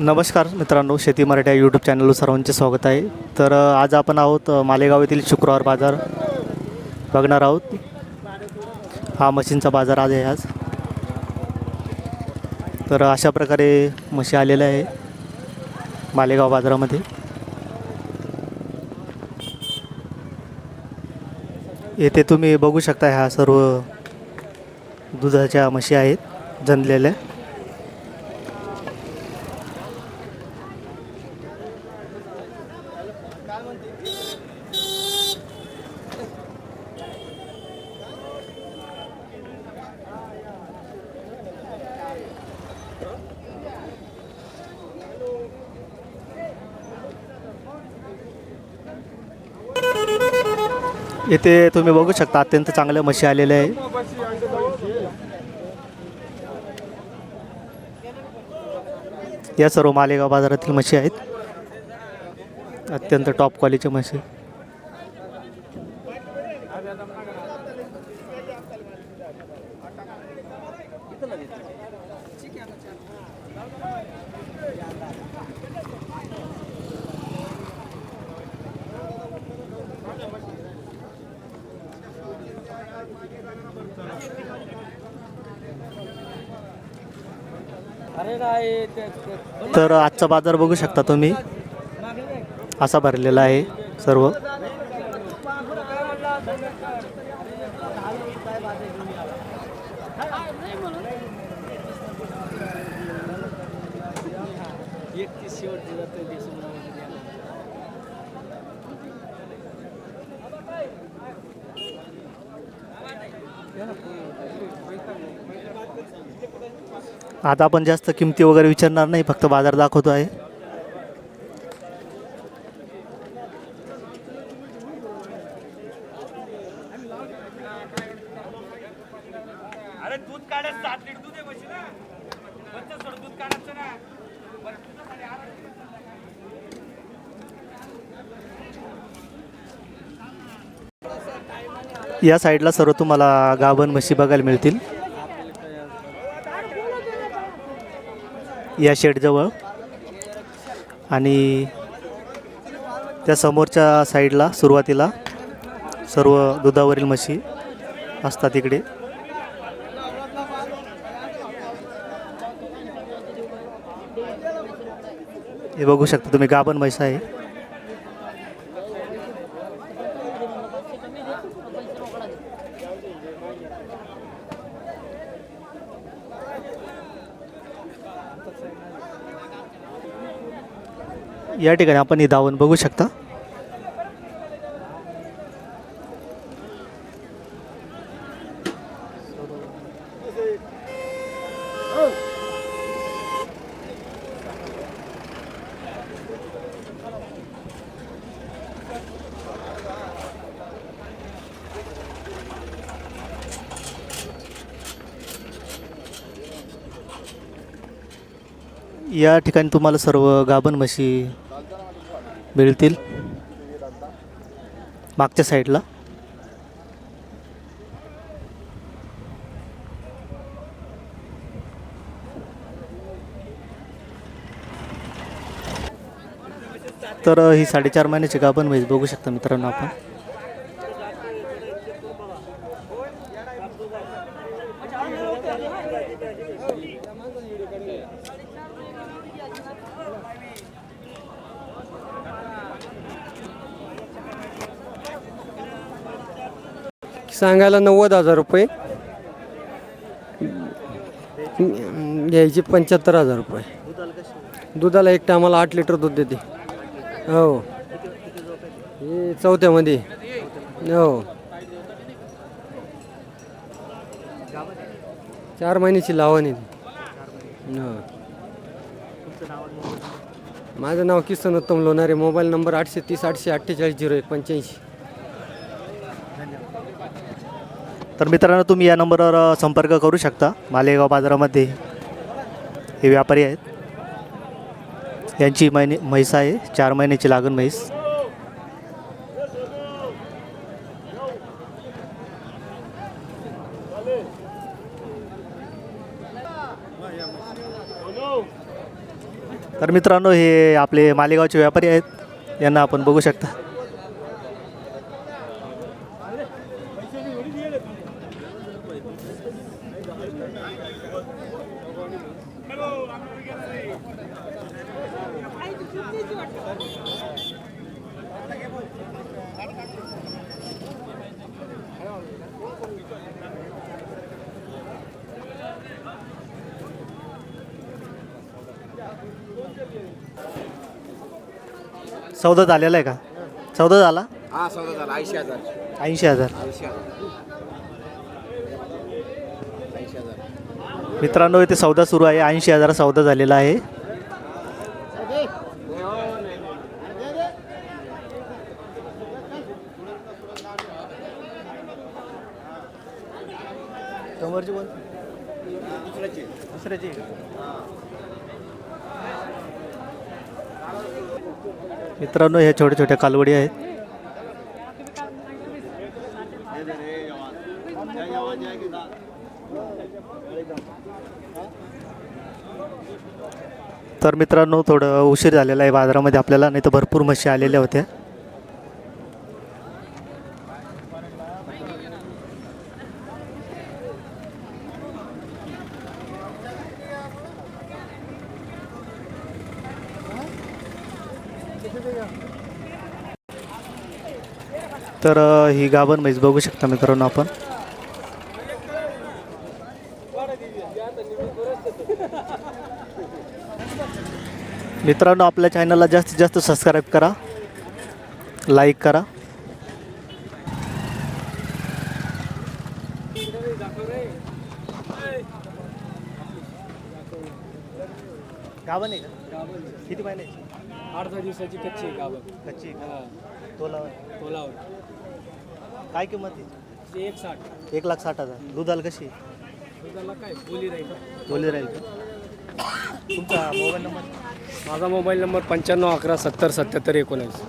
नमस्कार मित्रांनो शेती मराठी या यूट्यूब चॅनलवर सर्वांचे स्वागत आहे. तर आज आपण आहोत मालेगाव येथील शुक्रवार बाजार बघणार आहोत. हा म्हशींचा बाजार आज आहे आज. तर अशा प्रकारे म्हशी आलेल्या आहे मालेगाव बाजारामध्ये. येथे तुम्ही बघू शकता ह्या सर्व दुधाच्या म्हशी आहेत जनलेल्या येथे तुम्ही बघू शकता अत्यंत चांगल्या म्हशी आलेल्या आहे. या सर्व मालेगाव बाजारातील म्हशी आहेत. अत्यंत टॉप क्वालिटीच्या म्हशी. तर आजचा बाजार बघू शकता तुम्ही. असा भरलेला आहे सर्व. आता आपण जास्त किमती वगैरे विचारणार नाही फक्त बाजार दाखवतो आहे. या साईडला सर्व तुम्हाला गाभण म्हशी बघायला मिळतील. या शेडजवळ. आणि त्या समोरच्या साईडला सुरुवातीला सर्व दुधावरील म्हशी असतात इकडे. हे बघू शकता तुम्ही गाभण म्हैस आहे. या ठिकाणी आपण ही धावून बघू शकता. या ठिकाणी तुम्हाला सर्व गाभण म्हशी मिळतील. मागच्या साईडला. तर ही साडेचार महिन्याची गाभण म्हैस बघू शकता मित्रांनो आपण. सांगायला नव्वद हजार रुपये. घ्यायची पंच्याहत्तर हजार रुपये. दुधाला एक टायमाला आठ लिटर दूध देते. हो. हे चौथ्यामध्ये. हो. चार महिन्याची लावण आहे. हो. माझं नाव किसन उत्तम लोणारे. मोबाईल नंबर आठशे तीस आठशे अठ्ठेचाळीस झिरो एक पंच्याऐंशी. तर मित्रांनो तुम्ही या नंबरवर संपर्क करू शकता. मालेगाव बाजारामध्ये हे व्यापारी आहेत. यांची महिने म्हैस आहे. चार महिन्याची लागण म्हैस. तर मित्रांनो हे आपले मालेगावचे व्यापारी आहेत. यांना आपण बघू शकता. सौदा झालेला आहे का? सौदा झाला? हा सौदा झाला. ऐंशी हजार. ऐंशी हजार. ऐंशी हजार ऐंशी हजार मित्रांनो इथे सौदा सुरू आहे. ऐंशी हजार सौदा झालेला आहे. समोरची दुसऱ्याची दुसऱ्याची. मित्रांनो ह्या छोट्या छोट्या कालवडी आहेत. तर मित्रांनो थोडं उशीर झालेला आहे बाजारामध्ये आपल्याला नाही तर भरपूर मशी आलेल्या होत्या. तर ही गाभण म्हैस बघू शकता मित्रांनो आपण. मित्रांनो आपल्या चॅनलला जास्तीत जास्त सबस्क्राईब करा. लाईक करा. गाभण आहे का? किती महिन्याची आठ दहा दिवसाची कच्ची आहे गाव कच्ची? तोलावर. तोलावर. काय किंमत आहे? एक साठ एक लाख साठ हजार. दुधाला कशी? आहे? दुधाला काय? बोली राहील बोली राहील का? तुमचा मोबाईल नंबर? माझा मोबाईल नंबर पंच्याण्णव अकरा सत्तर सत्याहत्तर एकोणीस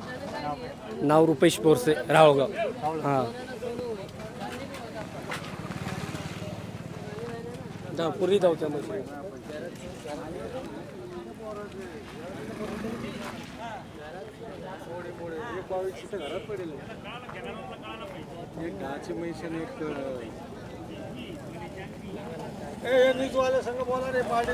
नाव रुपेश बोरसे रावळगाव हां. जा पुरी जाऊ त्यामध्ये एक दहाची म्हैस आणि एक संघ बोला रे पार्टी